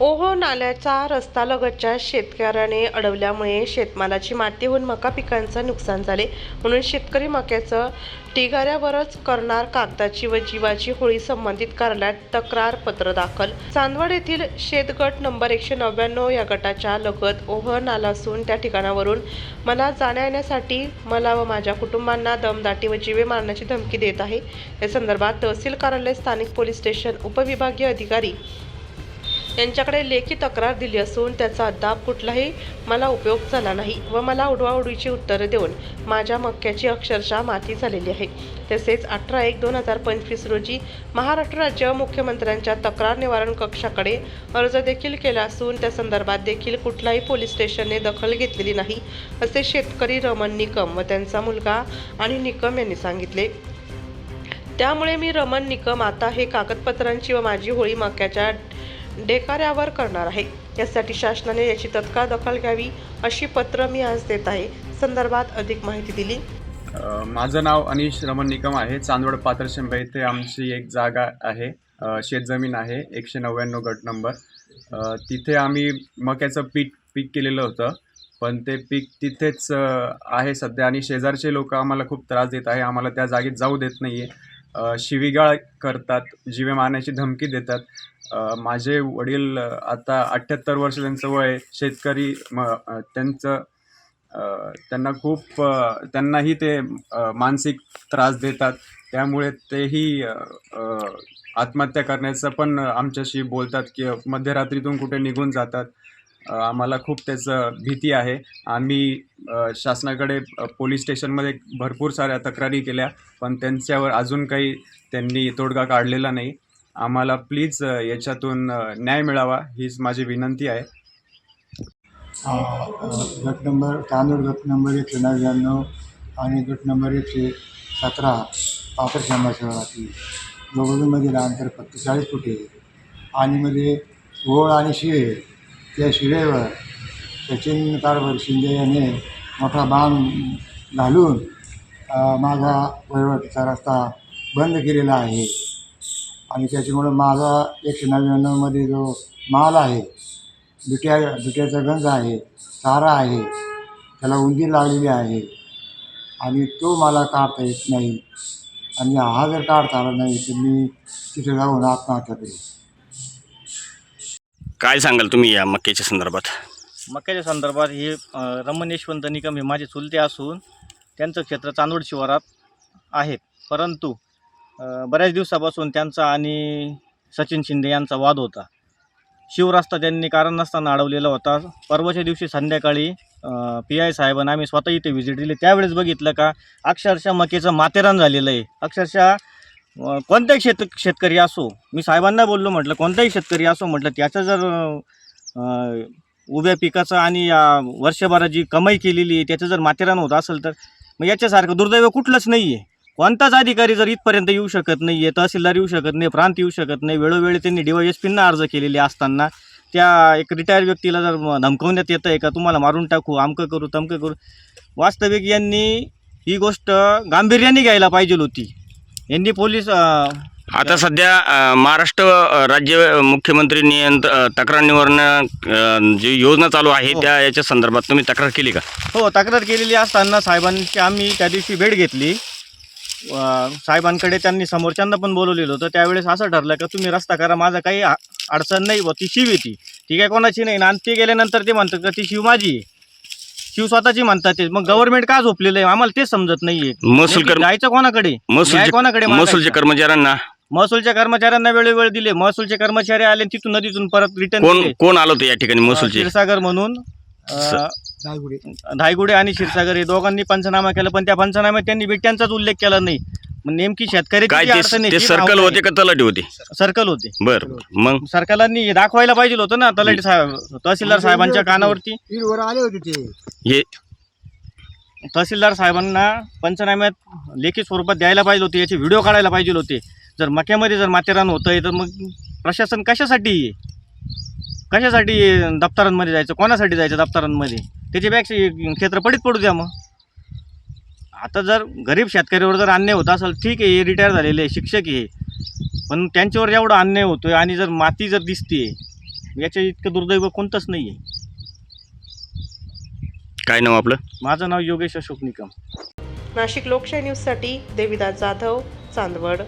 ओहो नाल्याचा रस्तालगतच्या शेतकऱ्याने अडवल्यामुळे शेतमालाची माती होऊन मका पिकांचं नुकसान झाले. म्हणून शेतकरी मक्याचं ढिगाऱ्यावरच करणार कागदाची व जीवाची होळी संबंधित कार्यालयात तक्रार पत्र दाखल. चांदवड येथील शेतगट नंबर एकशे नव्याण्णव या गटाच्या लगत ओह नाला असून त्या ठिकाणावरून मला जाण्या येण्यासाठी मला व माझ्या कुटुंबांना दमदाटी व जीवे मारण्याची धमकी देत आहे. या संदर्भात तहसील कार्यालय स्थानिक पोलीस स्टेशन उपविभागीय अधिकारी यांच्याकडे लेखी तक्रार दिली असून त्याचा अद्याप कुठलाही मला उपयोग झाला नाही व मला उडवाउडवीची उत्तरं देऊन माझ्या मक्याची अक्षरशः माती झालेली आहे. तसेच अठरा एक दोन हजार पंचवीस रोजी महाराष्ट्र राज्य मुख्यमंत्र्यांच्या तक्रार निवारण कक्षाकडे अर्ज देखील केला असून त्या संदर्भात देखील कुठलाही पोलीस स्टेशनने दखल घेतलेली नाही असे शेतकरी रमण निकम व त्यांचा मुलगा आणि निकम यांनी सांगितले. त्यामुळे मी रमण निकम आता हे कागदपत्रांची व माझी होळी मक्याच्या डेकाऱ्यावर करणार आहे. यासाठी शासनाने याची तत्काळ दखल घ्यावी अशी पत्र मी आज देत आहे. संदर्भात अधिक माहिती दिली. माझं नाव अनिश रमण निकम आहे. चांदवड पात्रशंभा इथे आमची एक जागा आहे. शेतजमीन आहे. एकशे नव्याण्णव गट नंबर. तिथे आम्ही मक्याचं पीक पीक केलेलं होतं. पण ते पीक तिथेच आहे सध्या आणि शेजारचे लोक आम्हाला खूप त्रास देत आहे. आम्हाला त्या जागेत जाऊ देत नाही आहे शिवीगाळ करतात जीवे मारण्याची धमकी देतात. माझे वडील आता अठ्ठ्याहत्तर वर्ष त्यांचं वय आहे. शेतकरी म त्यांचं त्यांना खूप त्यांनाही ते मानसिक त्रास देतात. त्यामुळे तेही आत्महत्या करण्याचं पण आमच्याशी बोलतात की मध्यरात्रीतून कुठे निघून जातात. आम्हाला खूप त्याचं भीती आहे. आम्ही शासनाकडे पोलीस स्टेशनमध्ये भरपूर साऱ्या तक्रारी केल्या पण त्यांच्यावर अजून काही त्यांनी तोडगा काढलेला नाही. आम्हाला प्लीज याच्यातून न्याय मिळावा हीच माझी विनंती आहे. गट नंबर तांदूळ गट नंबर एकशे नव्याण्णव आणि गट नंबर एकशे सतरा पात्र शंभर शहरातील दोघांमधील अंतर फक्त चाळीस फूट आणि मध्ये ओळ आणि शिळे त्या शिळेवर सचिन कारभार शिंदे यांनी मोठा बाण घालून माझा वैवटीचा रस्ता बंद केलेला आहे. आणि त्याच्यामुळं माझा एकशे नव्याण्णवमध्ये जो माल आहे बिट्या बिट्याचा गंज आहे चारा आहे त्याला उंदीर लागलेली आहे. आणि तो मला काढता येत नाही. आणि हा जर काढता आला नाही तर मी तिथे जाऊन आत्महत्या करेन. काय सांगाल तुम्ही या मक्याच्या संदर्भात? मक्याच्या संदर्भात हे अ, रमण यशवंत निकम हे माझे चुलते असून त्यांचं क्षेत्र चांदवड शिवारात आहे. परंतु अ, बऱ्याच दिवसापासून त्यांचा आणि सचिन शिंदे यांचा वाद होता. शिवरास्ता त्यांनी कारण नसताना अडवलेला होता. परवाच्या दिवशी संध्याकाळी पी आय साहेबांना आम्ही स्वतः इथे व्हिजिट दिली. त्यावेळेस बघितलं का अक्षरशः मकेचं माथेरान झालेलं आहे. अक्षरशः कोणताही शेत शेतकरी असो मी साहेबांना बोललो म्हटलं कोणताही शेतकरी असो म्हटलं त्याचं जर उभ्या पिकाचं आणि या वर्षभरात जी कमाई केलेली आहे त्याचं जर माथेरान होत असेल तर मग याच्यासारखं दुर्दैव कुठलंच नाही आहे कोणताच अधिकारी जर इथपर्यंत येऊ शकत नाही आहे तहसीलदार येऊ शकत नाही प्रांत येऊ शकत नाही वेळोवेळी त्यांनी डी वाय एस पींना अर्ज केलेले असताना त्या एक रिटायर व्यक्तीला जर धमकवण्यात येतं आहे का तुम्हाला मारून टाकू अमकं करू तमकं करू वास्तविक यांनी ही गोष्ट गांभीर्याने घ्यायला पाहिजे होती. यांनी पोलीस आता सध्या अ, महाराष्ट्र अ, राज्य मुख्यमंत्री नियंत्र अ, तक्रार निवारण जी योजना चालू आहे हो. त्या याच्या संदर्भात तुम्ही तक्रार केली का? हो तक्रार केलेली असताना साहेबांची आम्ही त्या दिवशी भेट घेतली. अ, साहेबांकडे त्यांनी समोरच्यांना पण बोलवलेलं होतं. त्यावेळेस असं ठरलं का तुम्ही रस्ता करा माझा काही आ- अडचण नाही व ती शिव येते. ती काय कोणाची नाही. आणि ते गेल्यानंतर ते म्हणतात का ती शिव माझी आहे. शिव स्वतःची म्हणतात ते. मग गव्हर्नमेंट का झोपलेलं आहे? आम्हाला तेच समजत नाहीये. महसूल कर्म जायचं कोणाकडे? न्याय महसूलचे कोणाकडे महसूलच्या मागायचा? कर्मचाऱ्यांना. महसूलच्या कर्मचाऱ्यांना वेळोवेळ दिले. महसूलचे कर्मचारी आले आणि तिथून नदीतून परत रिटर्न कोण कोण आलं होतं या ठिकाणी महसूलचे? क्षीरसागर म्हणून अ, धायगुडे आणि क्षीरसागर हे दोघांनी पंचनामा केला पण त्या पंचनाम्यात त्यांनी बिट्यांचाच उल्लेख केला नाही. मग नेमकी शेतकरी काय ते ते सर्कल होते का तलाठी होते? सर्कल होते. बर मग? सरकारलांनी हे दाखवायला पाहिजे होतं ना तलाठी साहेब तहसीलदार साहेबांच्या कानावरती. वर आले होते ते. हे तहसीलदार साहेबांना पंचनाम्यात लेखी स्वरूपात द्यायला पाहिजे होते याचे व्हिडिओ काढायला पाहिजे होते. जर मक्यामध्ये जर माथेरान होतं आहे तर मग प्रशासन कशासाठी आहे? कशासाठी दप्तरांमध्ये जायचं? कोणासाठी जायचं दप्तरांमध्ये? त्याच्यापेक्षा हे क्षेत्र पडीत पडू द्या मग. आता जर गरीब शेतकऱ्यावर जर अन्याय होत असेल ठीक आहे हे रिटायर झालेले शिक्षक हे पण त्यांच्यावर एवढा अन्याय होतो आहे आणि जर माती जर दिसते याच्या इतकं दुर्दैव कोणतंच नाही आहे काय नाव आपलं? माझं नाव योगेश अशोक निकम. नाशिक लोकशाही न्यूजसाठी देविदास जाधव चांदवड.